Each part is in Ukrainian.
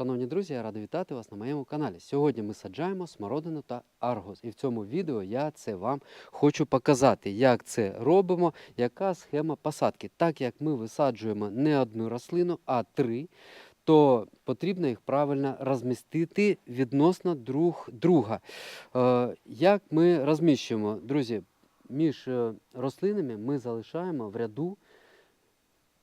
Шановні друзі, я радий вітати вас на моєму каналі. Сьогодні ми саджаємо смородину та аргус. І в цьому відео я це вам хочу показати, як це робимо, яка схема посадки. Так як ми висаджуємо не одну рослину, а три, то потрібно їх правильно розмістити відносно друг друга. Е, як ми розміщуємо, друзі, між е, рослинами ми залишаємо в ряду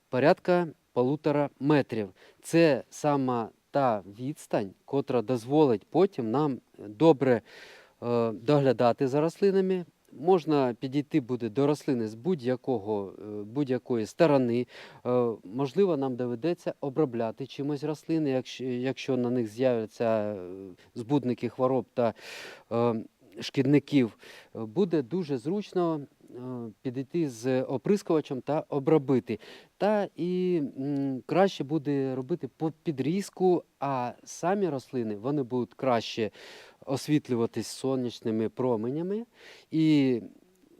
порядка полутора метрів. Це сама та відстань, котра дозволить потім нам добре е, доглядати за рослинами. Можна підійти буде до рослини з е, будь-якої сторони. Е, можливо, нам доведеться обробляти чимось рослини, якщо, якщо на них з'являться е, збудники хвороб та е, шкідників. Е, Буде дуже зручно е, підійти з оприскувачем та обробити. Та і краще буде робити по підрізку, а самі рослини вони будуть краще освітлюватись сонячними променями і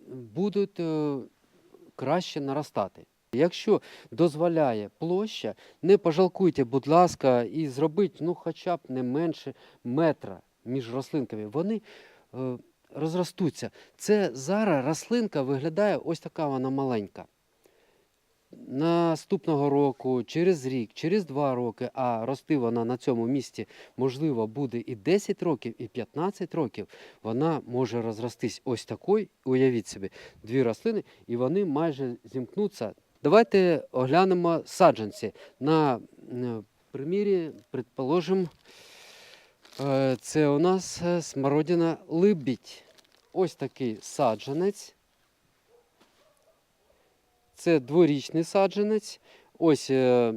будуть е, краще наростати. Якщо дозволяє площа, не пожалкуйте, будь ласка, і зробіть ну, хоча б не менше метра між рослинками. Вони е, розростуться. Це зараз рослинка виглядає ось така вона маленька. Наступного року, через рік, через два роки, а рости вона на цьому місці, можливо, буде і 10 років, і 15 років, вона може розростись ось такою, уявіть собі, дві рослини, і вони майже зімкнуться. Давайте оглянемо саджанці. На примірі, предположимо, е, це у нас е, смородина либідь. Ось такий саджанець. Це дворічний саджанець. Ось е, е,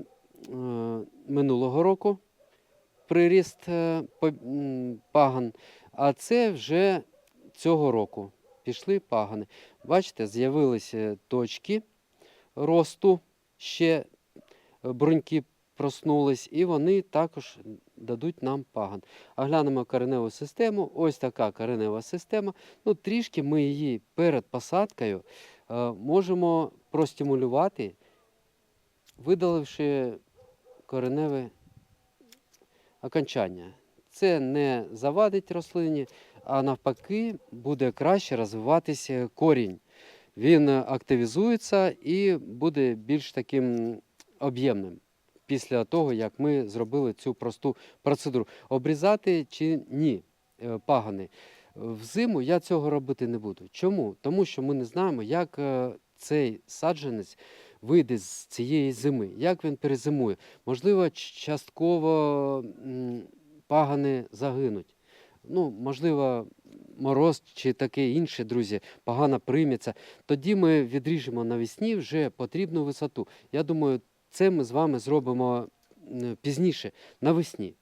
минулого року приріст е, паган, а це вже цього року пішли пагани. Бачите, з'явилися точки росту, ще бруньки проснулись, і вони також дадуть нам паган. А глянемо кореневу систему. Ось така коренева система. Ну, трішки ми її перед посадкою е, можемо простимулювати, видаливши кореневе окончання. Це не завадить рослині, а навпаки буде краще розвиватися корінь. Він активізується і буде більш таким об'ємним після того, як ми зробили цю просту процедуру. Обрізати чи ні е, пагани. Взиму я цього робити не буду. Чому? Тому що ми не знаємо, як е, цей саджанець вийде з цієї зими, як він перезимує. Можливо, частково пагани загинуть. Ну, можливо, мороз чи таке інше, друзі, погано прийметься. Тоді ми відріжемо навесні вже потрібну висоту. Я думаю, це ми з вами зробимо пізніше, навесні.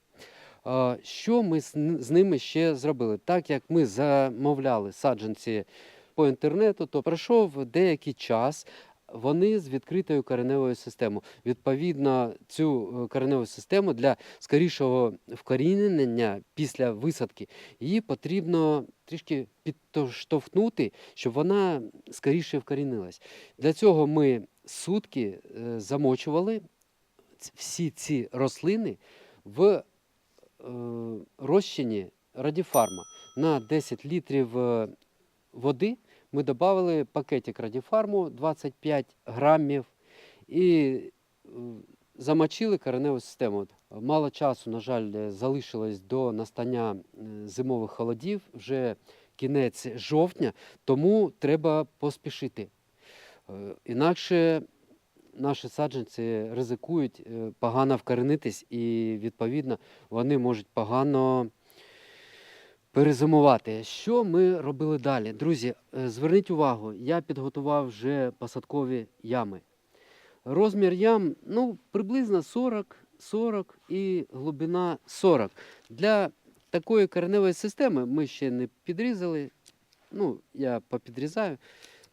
Що ми з ними ще зробили? Так як ми замовляли саджанці по інтернету, то пройшов деякий час. Вони з відкритою кореневою системою. Відповідно, цю е, кореневу систему для скорішого вкорінення після висадки її потрібно трішки підштовхнути, щоб вона скоріше вкорінилась. Для цього ми сутки е, замочували всі ці рослини в е, розчині радіфарма. На 10 літрів е, води ми додали пакетик радіфарму 25 грамів і замочили кореневу систему. Мало часу, на жаль, залишилось до настання зимових холодів, вже кінець жовтня, тому треба поспішити. Е, Інакше наші саджанці ризикують е, погано вкоренитись, і відповідно вони можуть погано перезимувати. Що ми робили далі? Друзі, е, зверніть увагу, я підготував вже посадкові ями. Розмір ям ну, приблизно 40, 40 і глибина 40. Для такої кореневої системи ми ще не підрізали. Ну, я попідрізаю,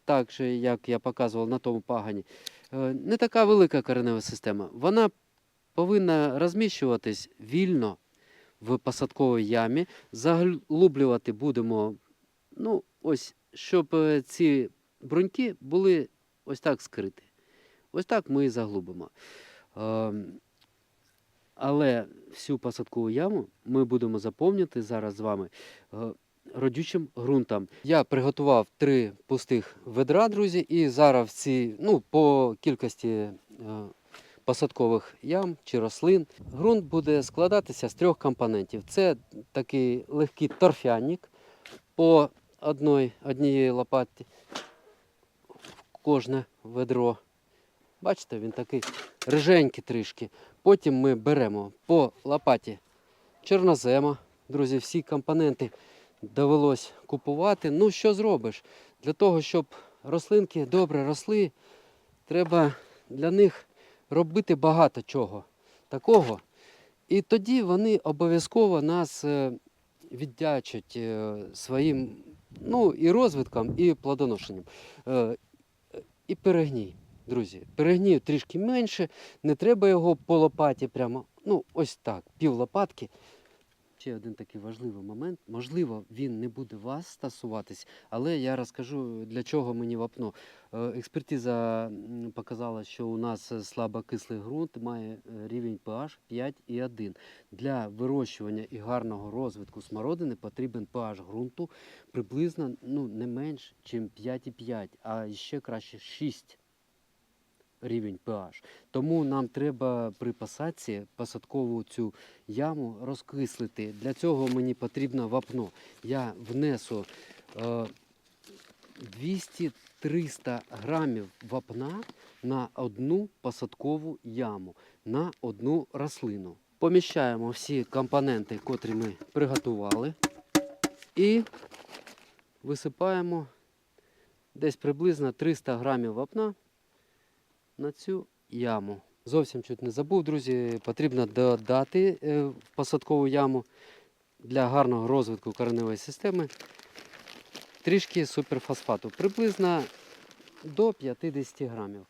так же, як я показував на тому пагані. Е, Не така велика коренева система. Вона повинна розміщуватись вільно в посадковій ямі. Заглублювати будемо, ну, ось, щоб е, ці бруньки були ось так скриті. Ось так ми і заглубимо. Ем, Але всю посадкову яму ми будемо заповнювати зараз з вами е, родючим ґрунтом. Я приготував три пустих ведра, друзі, і зараз ці, ну, по кількості е, посадкових ям чи рослин. Ґрунт буде складатися з трьох компонентів. Це такий легкий торфяник по одной, однієї лопаті в кожне ведро. Бачите, він такий риженький трішки. Потім ми беремо по лопаті чорнозема. Друзі, всі компоненти довелось купувати. Ну, що зробиш? Для того, щоб рослинки добре росли, треба для них робити багато чого такого. І тоді вони обов'язково нас е, віддячать е, своїм ну, і розвитком, і плодоношенням. Е, І перегній, друзі. Перегнію трішки менше, не треба його по лопаті прямо, ну, ось так, пів лопатки. Ще один такий важливий момент. Можливо, він не буде вас стосуватись, але я розкажу, для чого мені вапно. Е, Експертиза показала, що у нас слабокислий ґрунт має е, рівень pH 5,1. Для вирощування і гарного розвитку смородини потрібен pH ґрунту приблизно ну, не менш, ніж 5,5, а ще краще 6 рівень pH. Тому нам треба при посадці посадкову цю яму розкислити. Для цього мені потрібно вапно. Я внесу е, 200-300 грамів вапна на одну посадкову яму, на одну рослину. Поміщаємо всі компоненти, котрі ми приготували, і висипаємо десь приблизно 300 грамів вапна на цю яму. Зовсім чуть не забув, друзі, потрібно додати е, посадкову яму для гарного розвитку кореневої системи трішки суперфосфату, приблизно до 50 грамів.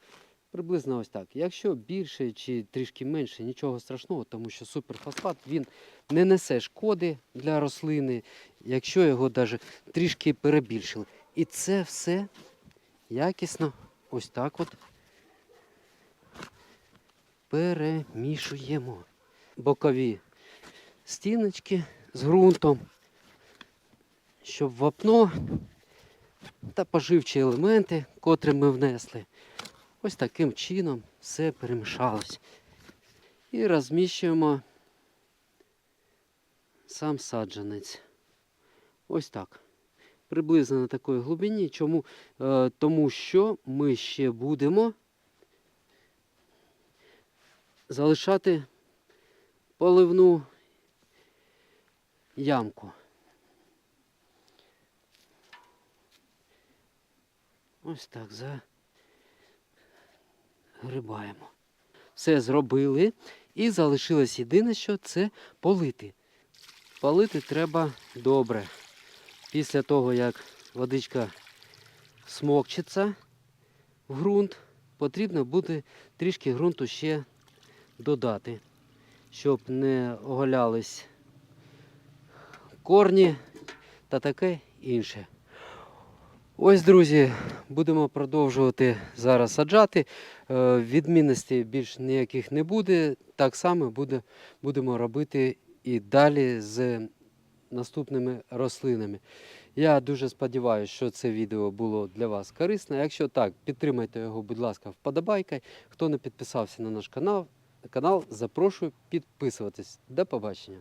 Приблизно ось так. Якщо більше чи трішки менше, нічого страшного, тому що суперфосфат він не несе шкоди для рослини, якщо його навіть трішки перебільшили. І це все якісно ось так от перемішуємо. Бокові стіночки з ґрунтом, щоб вапно та поживчі елементи, котрі ми внесли, ось таким чином все перемішалось. І розміщуємо сам саджанець. Ось так. Приблизно на такій глибині. Чому? Е, тому що ми ще будемо залишати поливну ямку. Ось так загрибаємо. Все зробили. І залишилось єдине, що це полити. Полити треба добре. Після того, як водичка смокчиться в ґрунт, потрібно буде трішки ґрунту ще додати, щоб не оголялись корні та таке інше. Ось, друзі, будемо продовжувати зараз саджати. Е, Відмінностей більш ніяких не буде. Так само буде, будемо робити і далі з наступними рослинами. Я дуже сподіваюся, що це відео було для вас корисне. Якщо так, підтримайте його, будь ласка, вподобайкою. Хто не підписався на наш канал, канал запрошую підписуватись. До побачення.